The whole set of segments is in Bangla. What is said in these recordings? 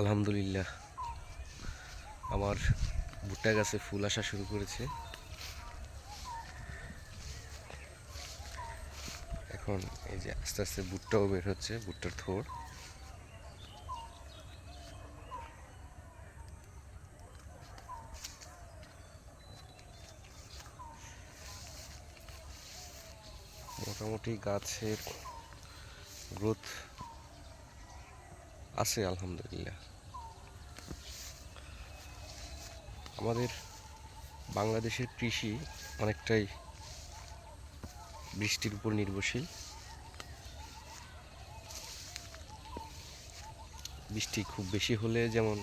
আলহামদুলিল্লাহ। আমার ভুট্টা গাছে ফুল আসা শুরু করেছে। এখন এই যে আস্তে আস্তে ভুট্টাও বের হচ্ছে ভুট্টার থোড় মোটামুটি গাছের গ্রোথ আছে, আলহামদুলিল্লাহ। আমাদের বাংলাদেশের কৃষি অনেকটাই বৃষ্টির উপর নির্ভরশীল। বৃষ্টি খুব বেশি হলে যেমন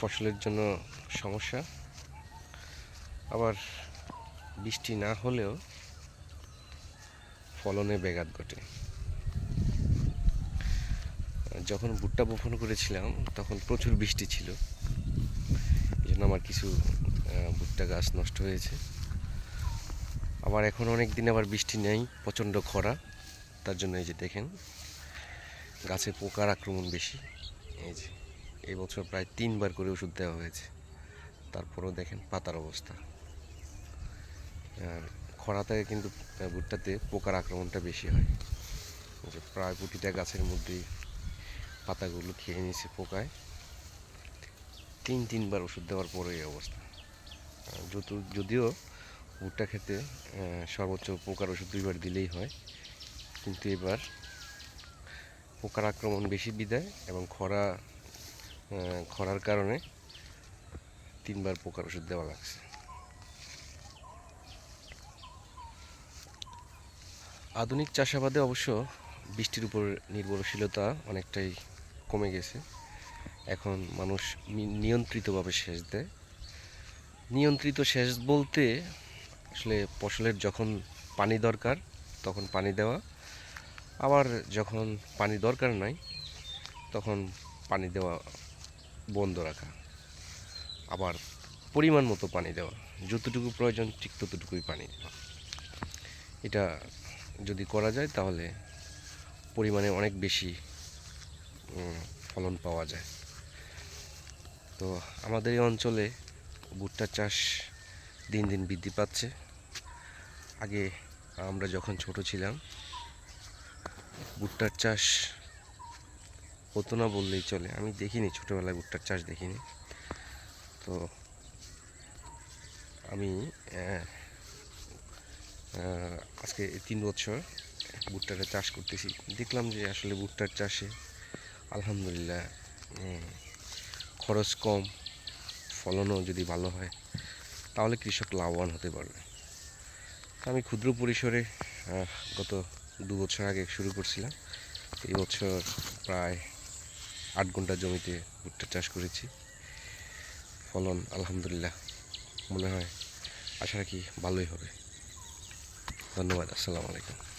ফসলের জন্য সমস্যা, আবার বৃষ্টি না হলেও ফলনে ব্যাঘাত ঘটে। যখন ভুট্টা বপন করেছিলাম, তখন প্রচুর বৃষ্টি ছিল। এই জন্য আমার কিছু ভুট্টা গাছ নষ্ট হয়েছে। আবার এখন অনেক দিন আবার বৃষ্টি নেই, প্রচণ্ড খরা। তার জন্য এই যে দেখেন, গাছে পোকার আক্রমণ বেশি। এই যে, এই বছর প্রায় তিনবার করে ওষুধ দেওয়া হয়েছে। তারপরেও দেখেন পাতার অবস্থা। আর খরাতে কিন্তু ভুট্টাতে পোকার আক্রমণটা বেশি হয়। যে প্রায় প্রতিটা গাছের মধ্যেই পাতাগুলো খেয়ে নিয়েছে পোকায়। তিন, তিনবার ওষুধ দেওয়ার পরে এই অবস্থা। যত, যদিও ভুট্টা খেতে সর্বোচ্চ পোকার ওষুধ দুইবার দিলেই হয়, কিন্তু এবার পোকার আক্রমণ বেশি বিদায় এবং খরা খরার কারণে তিনবার পোকার ওষুধ দেওয়া লাগছে। আধুনিক চাষাবাদে অবশ্য বৃষ্টির উপর নির্ভরশীলতা অনেকটাই কমে গেছে। এখন মানুষ নিয়ন্ত্রিতভাবে সেচ দেয়। নিয়ন্ত্রিত সেচ বলতে আসলে ফসলের যখন পানি দরকার, তখন পানি দেওয়া। আবার যখন পানি দরকার নাই, তখন পানি দেওয়া বন্ধ রাখা। আবার পরিমাণ মতো পানি দেওয়া, যতটুকু প্রয়োজন ঠিক ততটুকুই পানি দেওয়া। এটা যদি করা যায় তাহলে পরিমাণে অনেক বেশি ফলন পাওয়া যায়। তো আমাদের এই অঞ্চলে ভুট্টা চাষ দিন দিন বৃদ্ধি পাচ্ছে। আগে আমরা যখন ছোট ছিলাম ভুট্টার চাষ হতো না বললেই চলে। আমি দেখিনি ছোটোবেলায় ভুট্টার চাষ দেখিনি। তো আমি আহ, আজকে তিন বছর ভুট্টাটা চাষ করতেছি। দেখলাম যে আসলে ভুট্টার চাষে আলহামদুলিল্লাহ খরচ কম, ফলনও যদি ভালো হয়, তাহলে কৃষক লাভবান হতে পারবে। আমি ক্ষুদ্র পরিসরে গত দু বছর আগে শুরু করছিলাম। এই বছর প্রায় আট ঘণ্টা জমিতে ভুট্টা চাষ করেছি। ফলন আলহামদুলিল্লাহ মনে হয়, আশা রাখি ভালোই হবে। ধন্যবাদ, আসসালামু আলাইকুম।